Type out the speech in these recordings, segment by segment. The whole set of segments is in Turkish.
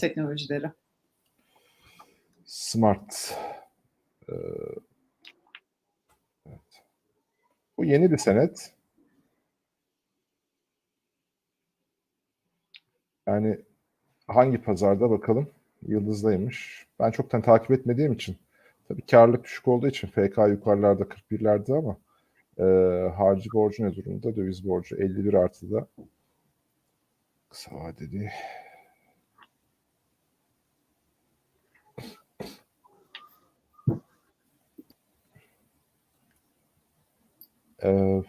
teknolojileri. Smart. Ee, evet. Bu yeni bir senet. Yani hangi pazarda bakalım? Yıldız'daymış. Ben çoktan takip etmediğim için. Tabii karlılık düşük olduğu için FK yukarılarda 41'lerde ama e, harcı borcu ne durumda? Döviz borcu 51 artıda. Kısa vadeli. Ee,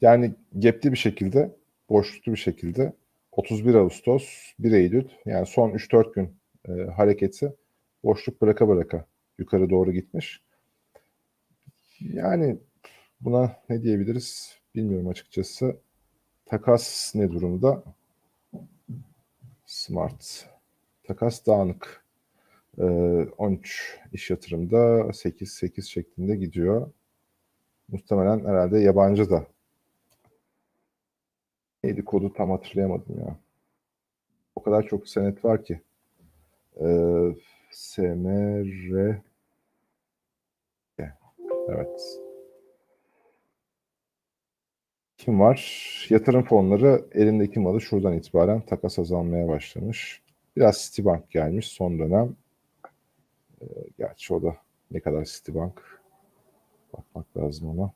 yani gepli bir şekilde, boşluklu bir şekilde 31 Ağustos, 1 Eylül yani son 3-4 gün e, hareketi boşluk bıraka bıraka yukarı doğru gitmiş. Yani buna ne diyebiliriz bilmiyorum açıkçası. Takas ne durumda? Smart. Takas dağınık. Ee, 13 iş yatırımda 8-8 şeklinde gidiyor. Muhtemelen herhalde yabancı da. Neydi kodu tam hatırlayamadım ya. O kadar çok senet var ki. Ee, SMR Evet. Kim var? Yatırım fonları elindeki malı şuradan itibaren takas azalmaya başlamış. Biraz Citibank gelmiş son dönem. Ee, gerçi o da ne kadar Citibank bakmak lazım ona.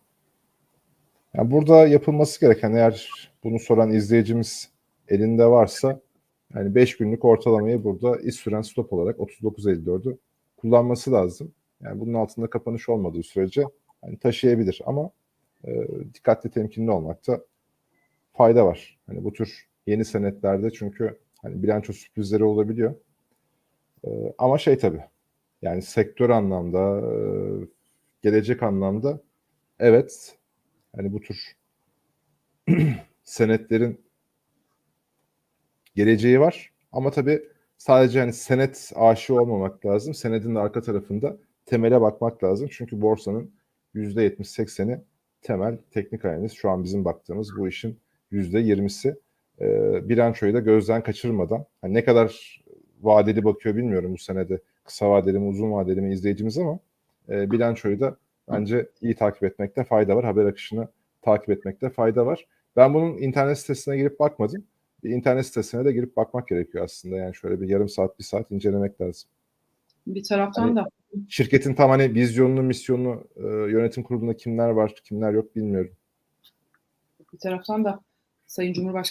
Yani burada yapılması gereken eğer bunu soran izleyicimiz elinde varsa yani 5 günlük ortalamayı burada iş süren stop olarak 39.54'ü kullanması lazım. Yani bunun altında kapanış olmadığı sürece hani taşıyabilir ama e, dikkatli temkinli olmakta fayda var. Hani bu tür yeni senetlerde çünkü hani bilanço sürprizleri olabiliyor. E, ama şey tabii yani sektör anlamda e, gelecek anlamda evet hani bu tür senetlerin geleceği var. Ama tabii sadece hani senet aşığı olmamak lazım. Senedin de arka tarafında temele bakmak lazım. Çünkü borsanın %70-80'i temel teknik analiz. Şu an bizim baktığımız bu işin %20'si. E, bilançoyu da gözden kaçırmadan hani ne kadar vadeli bakıyor bilmiyorum bu senede kısa vadeli mi uzun vadeli mi izleyicimiz ama e, bilançoyu da bence iyi takip etmekte fayda var. Haber akışını takip etmekte fayda var. Ben bunun internet sitesine girip bakmadım. Bir internet sitesine de girip bakmak gerekiyor aslında. Yani şöyle bir yarım saat, bir saat incelemek lazım. Bir taraftan Hani- da Şirketin tam hani vizyonunu, misyonunu, e, yönetim kurulunda kimler var, kimler yok bilmiyorum. bir taraftan da Sayın Cumhurbaşkanı